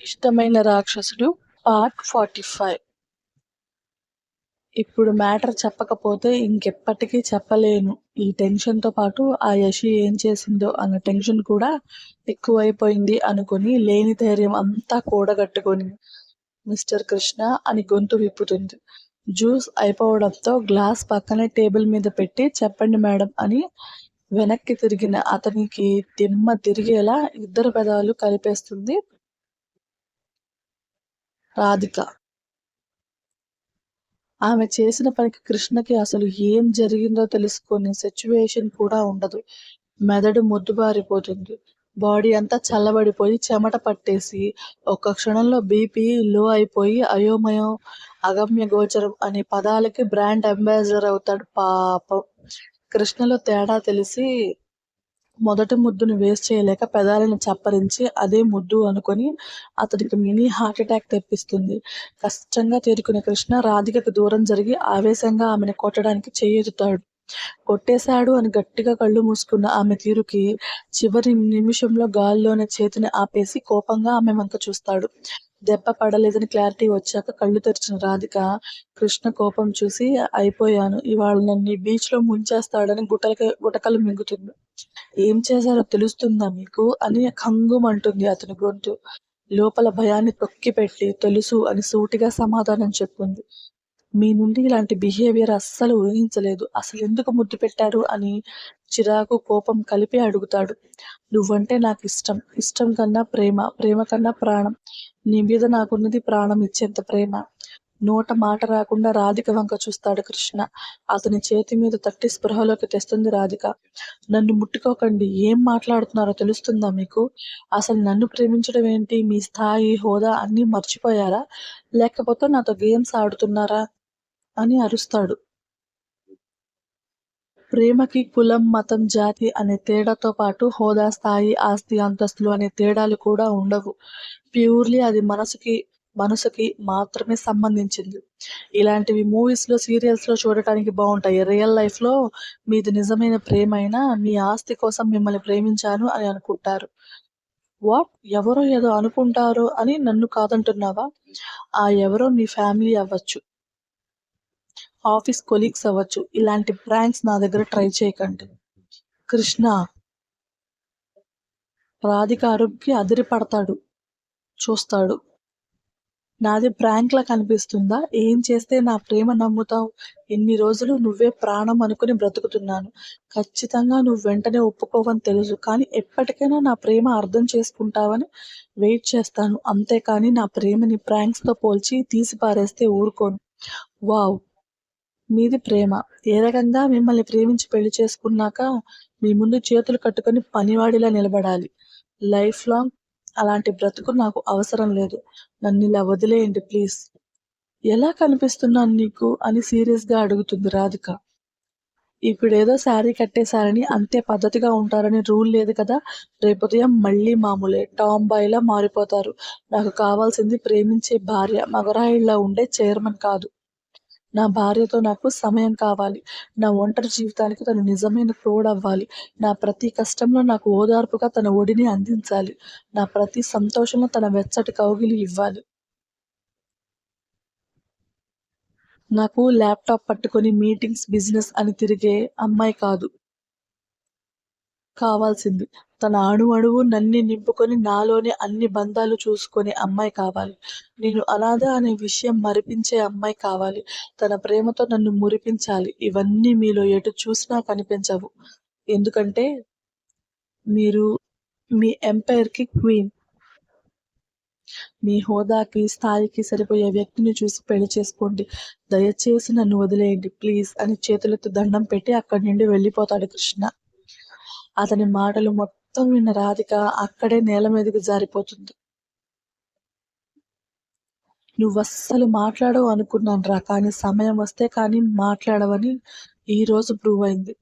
ఇష్టమైన రాక్షసుడు part forty five. ఇప్పుడు మ్యాటర్ చెప్పకపోతే ఇంకెప్పటికీ చెప్పలేను. ఈ టెన్షన్తో పాటు ఆ యశి ఏం చేసిందో అన్న టెన్షన్ కూడా ఎక్కువైపోయింది అనుకుని లేని ధైర్యం అంతా కూడగట్టుకొని మిస్టర్ కృష్ణ అని గొంతు విప్పుతుంది. జ్యూస్ అయిపోవడంతో గ్లాస్ పక్కనే టేబుల్ మీద పెట్టి చెప్పండి మేడం అని వెనక్కి తిరిగిన అతనికి దిమ్మ తిరిగేలా ఇద్దరు పెదాలు కలిపేస్తుంది రాధిక. ఆమె చేసిన పనికి కృష్ణకి అసలు ఏం జరిగిందో తెలుసుకునే సిచ్యువేషన్ కూడా ఉండదు. మెదడు మొద్దుబారిపోతుంది. బాడీ అంతా చల్లబడిపోయి చెమట పట్టేసి ఒక్క క్షణంలో బీపీ లో అయిపోయి అయోమయం అగమ్య గోచరం అనే పదాలకి బ్రాండ్ అంబాసిడర్ అవుతాడు పాపం. కృష్ణలో తేడా తెలిసి మొదటి ముద్దును వేస్ట్ చేయలేక పెదాలను చప్పరించి అదే ముద్దు అనుకొని అతడికి మినీ హార్ట్ అటాక్ తెప్పిస్తుంది. కష్టంగా తేరుకునే కృష్ణ రాధికకు దూరం జరిగి ఆవేశంగా ఆమెను కొట్టడానికి చెయ్యెత్తుతాడు కొట్టేశాడు అని గట్టిగా కళ్ళు మూసుకున్న ఆమె తీరుకి చివరి నిమిషంలో గాల్లోనే చేతిని ఆపేసి కోపంగా ఆమె వంక చూస్తాడు. దెబ్బ పడలేదని క్లారిటీ వచ్చాక కళ్ళు తెరిచిన రాధిక కృష్ణ కోపం చూసి అయిపోయాను ఇవాళ నన్ను బీచ్లో ముంచేస్తాడని గుటలకి గుటకలు మింగుతుంది. ఏం చేశారో తెలుస్తుందా మీకు? అని కంగుమంటుంది అతని గొంతు. లోపల భయాన్ని తొక్కిపెట్టి తెలుసు అని సూటిగా సమాధానం చెప్పింది. మీ నుండి ఇలాంటి బిహేవియర్ అస్సలు ఊహించలేదు. అసలు ఎందుకు ముద్దు పెట్టారు అని చిరాకు కోపం కలిపి అడుగుతాడు. నువ్వంటే నాకు ఇష్టం. ఇష్టం కన్నా ప్రేమ ప్రేమ కన్నా ప్రాణం. నీ మీద నాకున్నది ప్రాణం ఇచ్చేంత ప్రేమ. నోట మాట రాకుండా రాధిక వంక చూస్తాడు కృష్ణ. అతని చేతి మీద తట్టి స్పృహలోకి తెస్తుంది రాధిక. నన్ను ముట్టుకోకండి ఏం మాట్లాడుతున్నారో తెలుస్తుందా మీకు? అసలు నన్ను ప్రేమించడం ఏంటి? మీ స్థాయి హోదా అన్నీ మర్చిపోయారా? లేకపోతే నాతో గేమ్స్ ఆడుతున్నారా? అని అరుస్తాడు. ప్రేమకి కులం మతం జాతి అనే తేడాతో పాటు హోదా స్థాయి ఆస్తి అంతస్తులు అనే తేడాలు కూడా ఉండవు. ప్యూర్లీ అది మనసుకి మనసుకి మాత్రమే సంబంధించింది. ఇలాంటివి మూవీస్లో సీరియల్స్లో చూడటానికి బాగుంటాయి. రియల్ లైఫ్లో మీది నిజమైన ప్రేమ అయినా మీ ఆస్తి కోసం మిమ్మల్ని ప్రేమించాను అని అనుకుంటారు. వాట్ ఎవరో ఏదో అనుకుంటారో అని నన్ను కాదంటున్నావా? ఆ ఎవరో మీ ఫ్యామిలీ అవ్వచ్చు. ఆఫీస్ కొలీగ్స్ అవ్వచ్చు. ఇలాంటి ప్రాంక్స్ నా దగ్గర ట్రై చేయకండి. కృష్ణ రాధిక ఆరోగ్య అదిరి పడతాడు చూస్తాడు. నాది ప్రాంక్లా కనిపిస్తుందా? ఏం చేస్తే నా ప్రేమ నమ్ముతావు? ఎన్ని రోజులు నువ్వే ప్రాణం అనుకుని బ్రతుకుతున్నాను. ఖచ్చితంగా నువ్వు వెంటనే ఒప్పుకోవని తెలుసు కానీ ఎప్పటికైనా నా ప్రేమ అర్థం చేసుకుంటావని వెయిట్ చేస్తాను. అంతేకాని నా ప్రేమని ప్రాంక్స్తో పోల్చి తీసి పారేస్తే ఊరుకోను. వావ్! మీది ప్రేమ. ఏ రకంగా మిమ్మల్ని ప్రేమించి పెళ్ళి చేసుకున్నాక మీ ముందు చేతులు కట్టుకొని పనివాడిలా నిలబడాలి. లైఫ్ లాంగ్ అలాంటి బ్రతుకు నాకు అవసరం లేదు. నన్ను ఇలా వదిలేయండి ప్లీజ్. ఎలా కనిపిస్తున్నాను నీకు? అని సీరియస్గా అడుగుతుంది రాధిక. ఇప్పుడేదో శారీ కట్టేశారని అంతే పద్ధతిగా ఉంటారని రూల్ లేదు కదా? రేపు ఉదయం మళ్ళీ మామూలే. టామ్ బాయ్లా మారిపోతారు. నాకు కావాల్సింది ప్రేమించే భార్య మగరాయిల్లా ఉండే చైర్మన్ కాదు. నా భార్యతో నాకు సమయం కావాలి. నా ఒంటరి జీవితానికి తను నిజమైన తోడవ్వాలి. నా ప్రతి కష్టంలో నాకు ఓదార్పుగా తన ఒడిని అందించాలి. నా ప్రతి సంతోషంలో తన వెచ్చటి కౌగిలి ఇవ్వాలి. నాకు ల్యాప్టాప్ పట్టుకొని మీటింగ్స్ బిజినెస్ అని తిరిగే అమ్మాయి కాదు. కావాల్సింది. తన అణు అణువు నన్ని నింపుకొని నాలోని అన్ని బంధాలు చూసుకునే అమ్మాయి కావాలి. నేను అనాథ అనే విషయం మరిపించే అమ్మాయి కావాలి. తన ప్రేమతో నన్ను మురిపించాలి. ఇవన్నీ మీలో ఎటు చూసినా కనిపించవు. ఎందుకంటే మీరు మీ ఎంపైర్కి క్వీన్ మీ హోదాకి స్థాయికి సరిపోయే వ్యక్తిని చూసి పెళ్ళి చేసుకోండి. దయచేసి నన్ను వదిలేయండి. ప్లీజ్ అని చేతులతో దండం పెట్టి అక్కడి నుండి వెళ్ళిపోతాడు కృష్ణ. అతని మాటలు మొత్తం విన్న రాధిక అక్కడే నేల మీదకి జారిపోతుంది. నువ్వు అస్సలు మాట్లాడవు అనుకున్నాను రా కానీ సమయం వస్తే కానీ మాట్లాడవని ఈ రోజు ప్రూవ్ అయింది.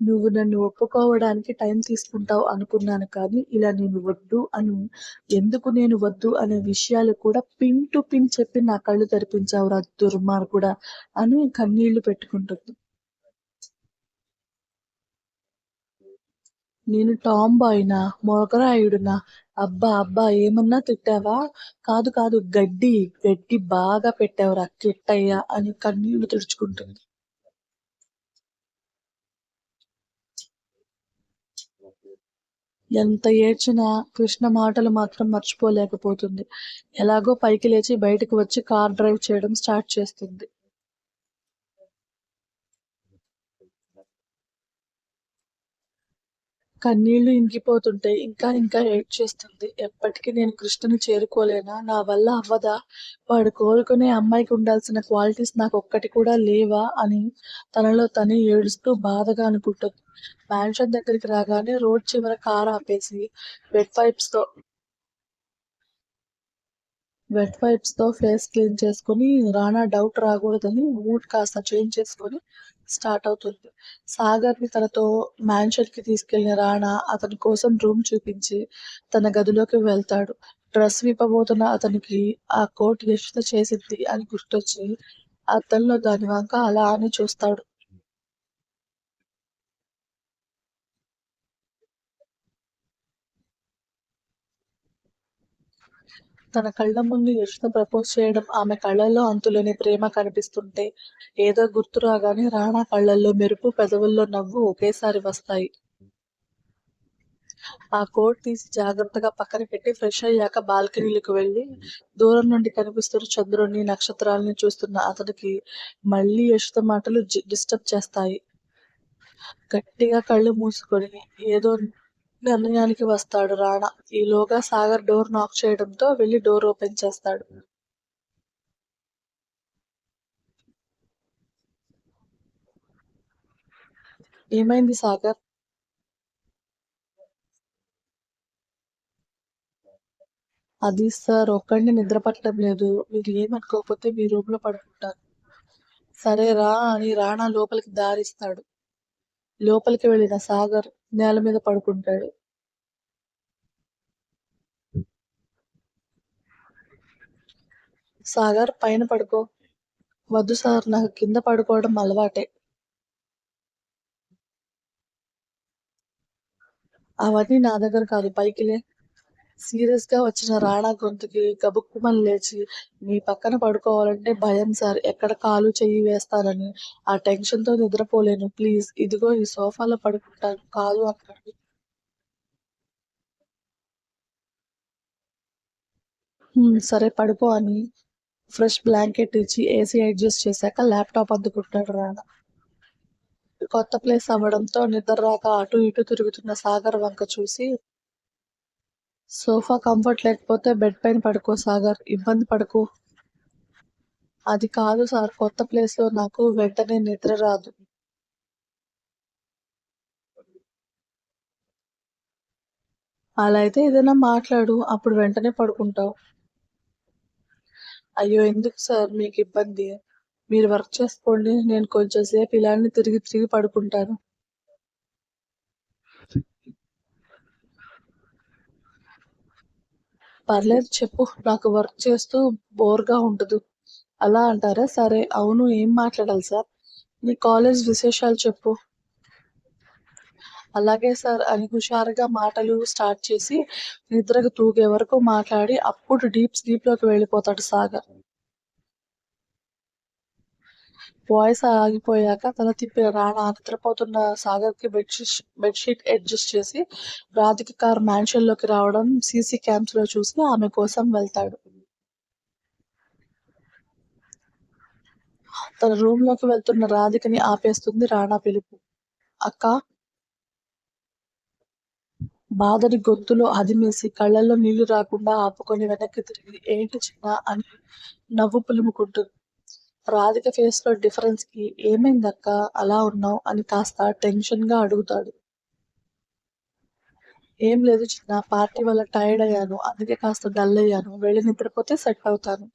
నువ్వు నన్ను ఒప్పుకోవడానికి టైం తీసుకుంటావు అనుకున్నాను కానీ ఇలా నేను వద్దు అని ఎందుకు నేను వద్దు అనే విషయాలు కూడా పిన్ టు పిన్ చెప్పి నా కళ్ళు తెరిపించావు రా దుర్మార్గుడా అని కన్నీళ్ళు పెట్టుకుంటుంది. నేను టామ్ బాయ్‌నా? మొగరాయుడునా? అబ్బా! అబ్బా! ఏమన్నా తిట్టావా? కాదు కాదు గడ్డి, గడ్డి బాగా పెట్టావురా కిట్టయ్య అని కన్నీళ్ళు తుడుచుకుంటుంది. ఎంత ఏడ్చినా కృష్ణ మాటలు మాత్రం మర్చిపోలేకపోతుంది. ఎలాగో పైకి లేచి బయటకు వచ్చి కార్ డ్రైవ్ చేయడం స్టార్ట్ చేస్తుంది. కన్నీళ్ళు ఇంకిపోతుంటే ఇంకా ఇంకా ఏడ్చేస్తుంది. ఎప్పటికీ నేను కృష్ణను చేరుకోలేనా? నా వల్ల అవ్వదా? వాడు కోరుకునే అమ్మాయికి ఉండాల్సిన క్వాలిటీస్ నాకు ఒక్కటి కూడా లేవా? అని తనలో తనే ఏడుస్తూ బాధగా అనుకుంటుంది. మ్యాన్షన్ దగ్గరికి రాగానే రోడ్ చివర కారు ఆపేసి వెట్ వైప్స్‌తో వెట్ వైప్స్‌తో ఫేస్ క్లీన్ చేసుకొని రానా డౌట్ రాకూడదని మూడ్ కాస్త చేంజ్ చేసుకొని స్టార్ట్ అవుతుంది. సాగర్‌ని తనతో మ్యాన్షన్‌కి తీసుకెళ్ళిన రాణా అతని కోసం రూమ్ చూపించి తన గదిలోకి వెళ్తాడు. డ్రెస్ విప్పబోతున్న అతనికి ఆ కోట్ యషిత చేసింది అని గుర్తొచ్చి అద్దంలో దాని వంక అలా అని చూస్తాడు. తన కళ్ళ ముందు యషిత ప్రపోజ్ చేయడం, ఆమె కళ్ళల్లో అంతులేని ప్రేమ కనిపిస్తుంటే ఏదో గుర్తు రాగానే రానా కళ్ళల్లో మెరుపు, పెదవుల్లో నవ్వు ఒకేసారి వస్తాయి. ఆ కోట్ తీసి జాగ్రత్తగా పక్కన పెట్టి ఫ్రెష్ అయ్యాక బాల్కనీలకు వెళ్ళి దూరం నుండి కనిపిస్తున్న చంద్రుడిని, నక్షత్రాలని చూస్తున్న అతనికి మళ్ళీ యశుత మాటలు డిస్టర్బ్ చేస్తాయి. గట్టిగా కళ్ళు మూసుకొని ఏదో నిర్ణయానికి వస్తాడు రానా. ఈలోగా సాగర్ డోర్ నాక్ చేయడంతో వెళ్ళి డోర్ ఓపెన్ చేస్తాడు. ఏమైంది సాగర్? అది సార్ ఒక్కడిని నిద్ర పట్టడం లేదు. మీరు ఏమనుకోకపోతే మీ రూమ్‌లో పడుకుంటారు సరే రా అని రాణా లోపలికి దారిస్తాడు. లోపలికి వెళ్ళిన సాగర్ నేల మీద పడుకుంటాడు. సాగర్ పైన పడుకో. వద్దు సార్ నాకు కింద పడుకోవడం అలవాటే. అవన్నీ నా దగ్గర కాదు పైకిలే. సీరియస్గా వచ్చిన రానా గొంతుకి గబుక్కుమని లేచి మీ పక్కన పడుకోవాలంటే భయం సార్. ఎక్కడ కాలు చెయ్యి వేస్తానని. ఆ టెన్షన్తో నిద్రపోలేను. ప్లీజ్ ఇదిగో ఈ సోఫాలో పడుకుంటాను. కాదు అక్కడ సరే పడుకో అని ఫ్రెష్ బ్లాంకెట్ ఇచ్చి ఏసీ అడ్జస్ట్ చేశాక ల్యాప్‌టాప్ అందుకుంటాడు రానా. కొత్త ప్లేస్ అవ్వడంతో నిద్ర రాక అటు ఇటు తిరుగుతున్న సాగర్ వంక చూసి సోఫా కంఫర్ట్ లేకపోతే బెడ్ పైన పడుకో సాగర్. ఇబ్బంది పడుకో అది కాదు సార్ కొత్త ప్లేస్‌లో నాకు వెంటనే నిద్ర రాదు. అలా అయితే ఏదైనా మాట్లాడు. అప్పుడు వెంటనే పడుకుంటావు. అయ్యో! ఎందుకు సార్ మీకు ఇబ్బంది మీరు వర్క్ చేసుకోండి. నేను కొంచెం సేపు ఇలానే తిరిగి తిరిగి పడుకుంటాను. పర్లేదు చెప్పు. నాకు వర్క్ చేస్తూ బోర్‌గా ఉండదు. అలా అంటారా? సరే. అవును ఏం మాట్లాడాలి సార్? మీ కాలేజ్ విశేషాలు చెప్పు. అలాగే సార్ అని హుషారుగా మాటలు స్టార్ట్ చేసి నిద్రకు తూగే వరకు మాట్లాడి అప్పుడు డీప్ స్లీప్‌లోకి వెళ్ళిపోతాడు సాగర్. వాయిస్ ఆగిపోయాక తల తిప్పిన రాణా నిద్రపోతున్న సాగర్‌కి కి బెడ్‌షీట్ అడ్జస్ట్ చేసి రాధిక కార్ మ్యాన్షన్‌లోకి రావడం సీసీ క్యామ్స్‌లో చూసి ఆమె కోసం వెళ్తాడు. తన రూమ్‌లోకి వెళ్తున్న రాధికని ఆపేస్తుంది రానా పిలుపు. అక్క బాధని గొంతులో అదిమేసి కళ్ళల్లో నీళ్ళు రాకుండా ఆపుకొని వెనక్కి తిరిగి ఏంటి చిన్న అని నవ్వు పులుముకుంటుంది. రాధిక ఫేస్‌లో డిఫరెన్స్‌కి ఏమైందక్క అలా ఉన్నావు అని కాస్త టెన్షన్‌గా అడుగుతాడు. ఏం లేదు చిన్న పార్టీ వల్ల టైర్డ్ అయ్యాను. అందుకే కాస్త డల్ అయ్యాను. వెళ్ళి నిద్రపోతే సెట్ అవుతాను.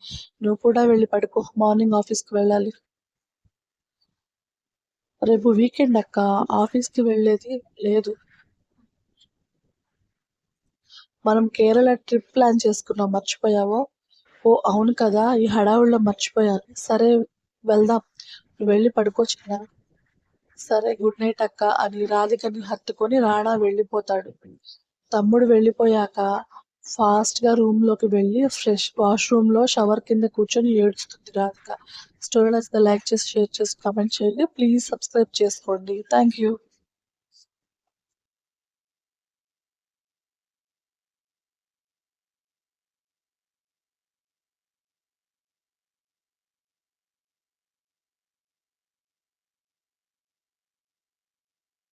నువ్వు కూడా వెళ్ళి పడుకో. మార్నింగ్ ఆఫీస్‌కి వెళ్ళాలి. రేపు వీకెండ్ అక్కా! ఆఫీస్‌కి వెళ్ళేది లేదు. మనం కేరళ ట్రిప్ ప్లాన్ చేసుకున్నాం మర్చిపోయావో ఓ అవును కదా! ఈ హడావుడిలో మర్చిపోయాను. సరే వెళ్దాం. వెళ్ళి పడుకో చిన్న సరే గుడ్ నైట్ అక్క అని రాధికని హత్తుకొని రాణా వెళ్ళిపోతాడు తమ్ముడు వెళ్ళిపోయాక ఫాస్ట్గా రూమ్లోకి వెళ్ళి ఫ్రెష్ వాష్రూమ్లో షవర్ కింద కూర్చొని ఏడుస్తుంది రాధిక స్టోరీ నచ్చితే లైక్ చేసి షేర్ చేసి కామెంట్ చేయండి ప్లీజ్ సబ్స్క్రైబ్ చేసుకోండి థ్యాంక్ యూ